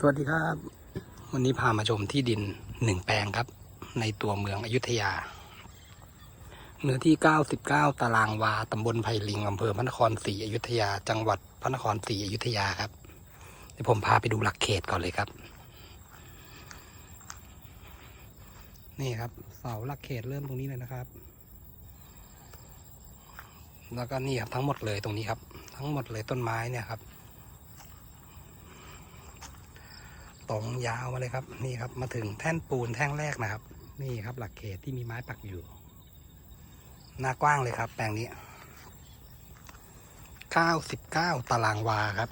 สวัสดีครับ วันนี้พามาชมที่ดินหนึ่งแปลงครับ ในตัวเมืองอยุธยา เนื้อที่ 99 ตารางวาตำบลไผ่ลิงอำเภอพระนครศรีอยุธยา จังหวัดพระนครศรีอยุธยาครับเดี๋ยวผมพาไปดูหลักเขตก่อนเลยครับ นี่ครับ เสาหลักเขตเริ่มตรงนี้เลยนะครับ แล้วก็นี่ครับทั้งหมดเลยตรงนี้ครับ ทั้งหมดเลยต้นไม้เนี่ยครับ ตรงยาวมาเลยครับ นี่ครับ มาถึงแท่นปูนแท่งแรกนะครับ นี่ครับ หลักเขตที่มีไม้ปักอยู่ หน้ากว้างเลยครับ แปลงนี้99ตารางวาครับ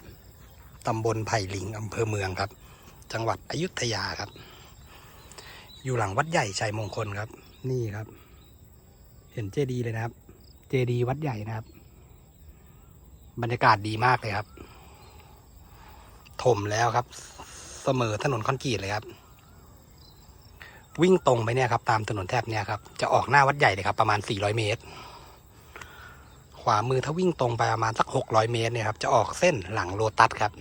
ตำบลไผ่ลิงอำเภอเมืองครับ จังหวัดอยุธยาครับ อยู่หลังวัดใหญ่ชัยมงคลครับ นี่ครับ เห็นเจดีย์เลยนะครับ เจดีย์วัดใหญ่นะครับ บรรยากาศดีมากเลยครับ ถมแล้วครับ เสมอถนนคอนกรีตเลยครับ วิ่งตรงไปเนี่ยครับ ตามถนนแทบเนี่ยครับ จะออกหน้าวัดใหญ่เลยครับ ประมาณ 400 เมตร ขวามือถ้าวิ่งตรงไปประมาณสัก 600 เมตรเนี่ยครับจะออกเส้นหลังโลตัสครับ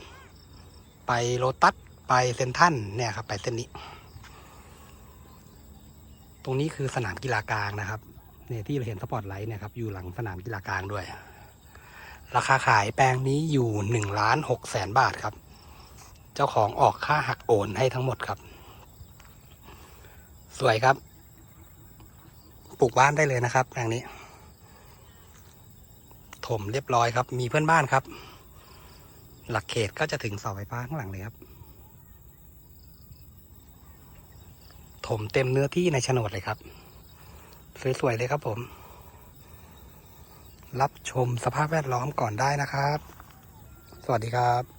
ไปโลตัสไปเซนทันเนี่ยครับ ไปเส้นนี้ ตรงนี้คือสนามกีฬากลางนะครับเนี่ยที่เราเห็นสปอตไลท์เนี่ยครับอยู่หลังสนามกีฬากลางด้วย ราคาขายแปลงนี้อยู่หนึ่งล้านหกแสนบาทครับ เจ้าของออกค่าหักโอนให้ทั้งหมดครับ สวยครับ ปลูกบ้านได้เลยนะครับแปลงนี้ ถมเรียบร้อยครับ มีเพื่อนบ้านครับ หลักเขตก็จะถึงเสาไฟฟ้าข้างหลังเลยครับ ถมเต็มเนื้อที่ในโฉนดเลยครับ สวยๆเลยครับผม รับชมสภาพแวดล้อมก่อนได้นะครับ สวัสดีครับ